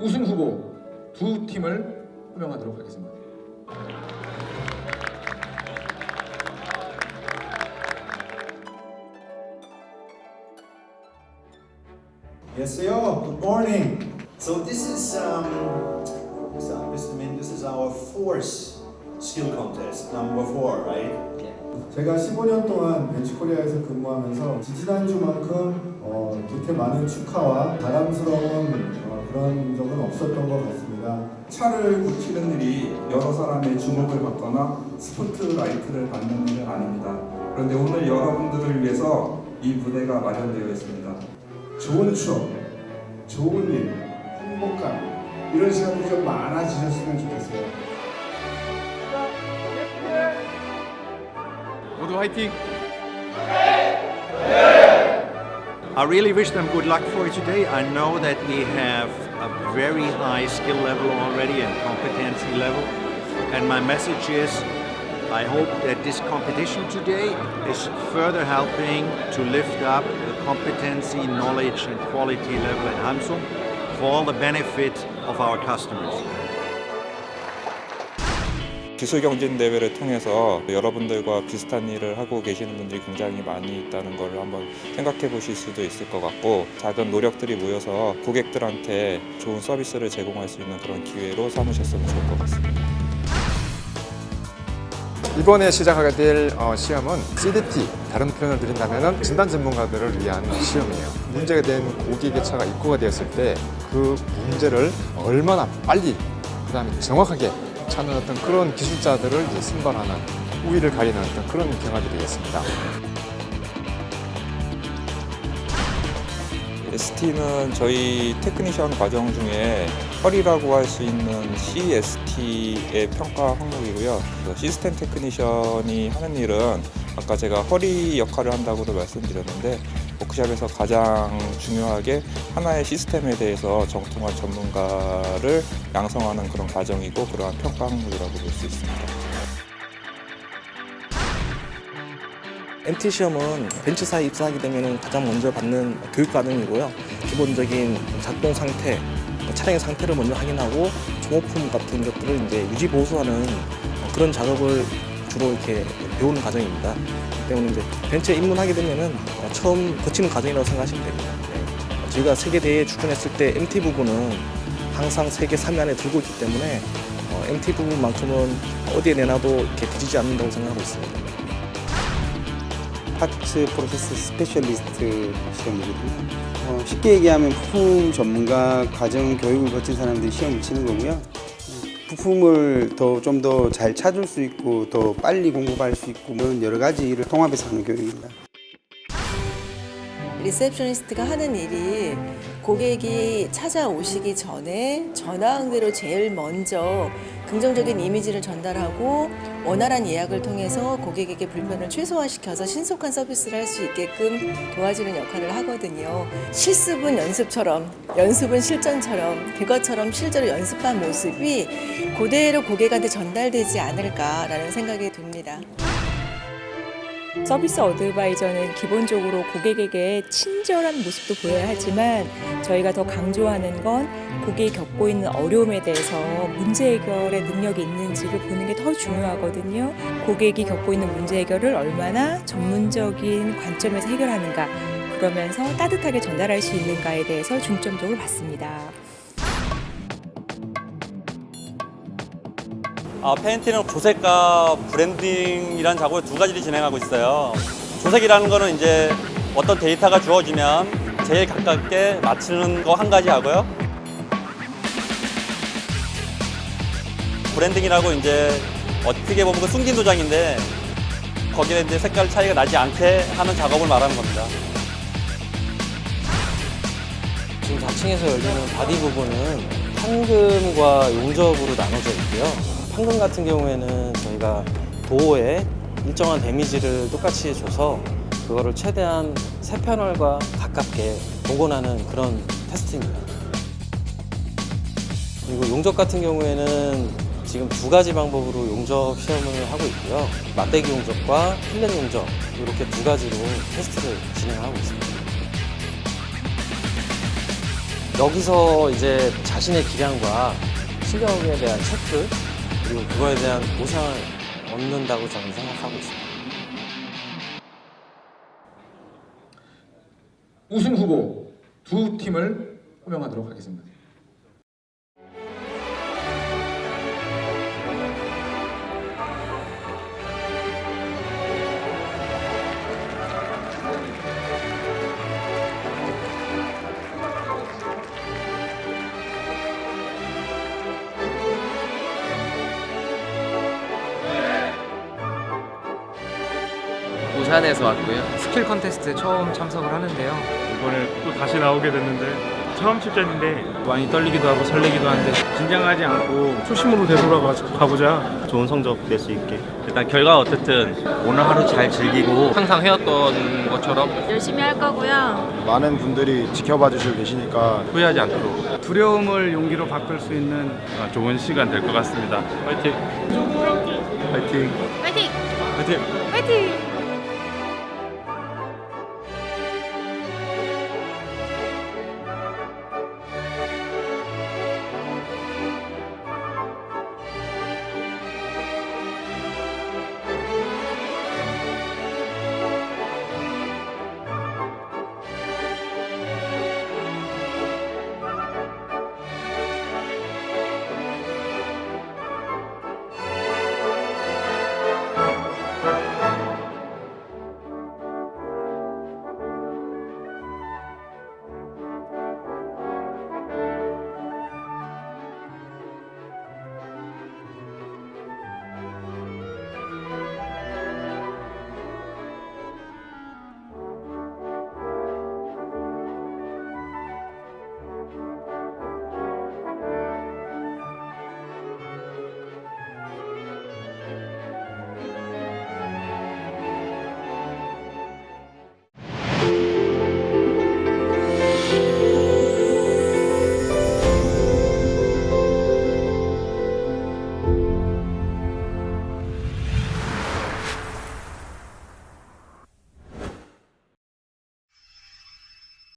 우승 후보 두 팀을 호명하도록 하겠습니다. Yes, sir. Good morning. So this is um, so Mr. Min, this is our fourth skill contest, number four, right? 제가 15년 동안 벤치코리아에서 근무하면서 지지난주만큼 어, 그렇게 많은 축하와 자랑스러운 어, 그런 적은 없었던 것 같습니다. 차를 고치는 일이 여러 사람의 주목을 받거나 스포트라이트를 받는 일은 아닙니다. 그런데 오늘 여러분들을 위해서 이 무대가 마련되어 있습니다. 좋은 추억, 좋은 일, 행복감 이런 시간들이 좀 많아지셨으면 좋겠어요. 모두 화이팅! I really wish them good luck for today. I know that we have a very high skill level already and competency level. And my message is I hope that this competition today is further helping to lift up the competency, knowledge, and quality level at Samsung for all the benefit of our customers. 기술 경진 대회를 통해서 여러분들과 비슷한 일을 하고 계시는 분들이 굉장히 많이 있다는 걸 한번 생각해 보실 수도 있을 것 같고 작은 노력들이 모여서 고객들한테 좋은 서비스를 제공할 수 있는 그런 기회로 삼으셨으면 좋을 것 같습니다. 이번에 시작하게 될 어, 시험은 CDT, 다른 표현을 드린다면 진단 전문가들을 위한 시험이에요. 문제가 된 고객의 차가 입고가 되었을 때 그 문제를 얼마나 빨리, 그 다음에 정확하게 찾는 어떤 그런 기술자들을 이제 선발하는 우위를 가리는 어떤 그런 경합이 되겠습니다. ST는 저희 테크니션 과정 중에 헐이라고 할 수 있는 CST의 평가 항목이고요. 시스템 테크니션이 하는 일은 아까 제가 허리 역할을 한다고도 말씀드렸는데 워크샵에서 가장 중요하게 하나의 시스템에 대해서 정통한 전문가를 양성하는 그런 과정이고 그러한 평가 항목이라고 볼 수 있습니다. MT 시험은 벤츠사에 입사하게 되면 가장 먼저 받는 교육 과정이고요. 기본적인 작동 상태, 뭐 차량의 상태를 먼저 확인하고 종호품 같은 것들을 이제 유지 보수하는 그런 작업을 주로 이렇게 배우는 과정입니다. 때문에 이제 벤츠에 입문하게 되면은 처음 거치는 과정이라고 생각하시면 됩니다. 네. 저희가 세계 대회에 출전했을 때 MT 부분은 항상 세계 3위 안에 들고 있기 때문에 어, MT 부분만큼은 어디에 내놔도 이렇게 뒤지지 않는다고 생각하고 있습니다. 파츠 프로세스 스페셜리스트 시험이거든요. 어, 쉽게 얘기하면 부품 전문가 과정 교육을 거친 사람들이 시험을 치는 거고요. 부품을 더 좀 더 잘 찾을 수 있고 더 빨리 공급할 수 있고 그런 여러 가지를 통합해서 하는 교육입니다. 리셉셔니스트가 하는 일이 고객이 찾아오시기 전에 전화응대로 제일 먼저 긍정적인 이미지를 전달하고 원활한 예약을 통해서 고객에게 불편을 최소화시켜서 신속한 서비스를 할 수 있게끔 도와주는 역할을 하거든요. 실습은 연습처럼, 연습은 실전처럼, 그것처럼 실제로 연습한 모습이 그대로 고객한테 전달되지 않을까라는 생각이 듭니다. 서비스 어드바이저는 기본적으로 고객에게 친절한 모습도 보여야 하지만 저희가 더 강조하는 건 고객이 겪고 있는 어려움에 대해서 문제 해결의 능력이 있는지를 보는 게 더 중요하거든요. 고객이 겪고 있는 문제 해결을 얼마나 전문적인 관점에서 해결하는가 그러면서 따뜻하게 전달할 수 있는가에 대해서 중점적으로 봤습니다. 아, 페인티는 조색과 브랜딩이라는 작업을 두 가지를 진행하고 있어요. 조색이라는 거는 이제 어떤 데이터가 주어지면 제일 가깝게 맞추는 거 한 가지 하고요. 브랜딩이라고 이제 어떻게 보면 그 숨긴 도장인데 거기에 이제 색깔 차이가 나지 않게 하는 작업을 말하는 겁니다. 지금 4층에서 열리는 바디 부분은 판금과 용접으로 나눠져 있고요. 판금 같은 경우에는 저희가 도어에 일정한 데미지를 똑같이 줘서 그거를 최대한 새 패널과 가깝게 복원하는 그런 테스트입니다. 그리고 용접 같은 경우에는 지금 두 가지 방법으로 용접 시험을 하고 있고요. 맞대기 용접과 필렛 용접 이렇게 두 가지로 테스트를 진행하고 있습니다. 여기서 이제 자신의 기량과 실력에 대한 체크 그리고 그거에 대한 보상을 얻는다고 저는 생각하고 있습니다. 우승 후보 두 팀을 호명하도록 하겠습니다. 부산에서 왔고요. 스킬 컨테스트 처음 참석을 하는데요. 이번에 또 다시 나오게 됐는데 처음 출전인데 많이 떨리기도 하고 설레기도 한데 긴장하지 않고 초심으로 되돌아가 가보자. 좋은 성적 낼 수 있게 일단 결과 어쨌든 오늘 하루 잘 즐기고 항상 해왔던 것처럼 열심히 할 거고요. 많은 분들이 지켜봐 주시고 계시니까 후회하지 않도록 두려움을 용기로 바꿀 수 있는 좋은 시간 될 것 같습니다. 화이팅! 화이팅! 화이팅! 화이팅! 화이팅!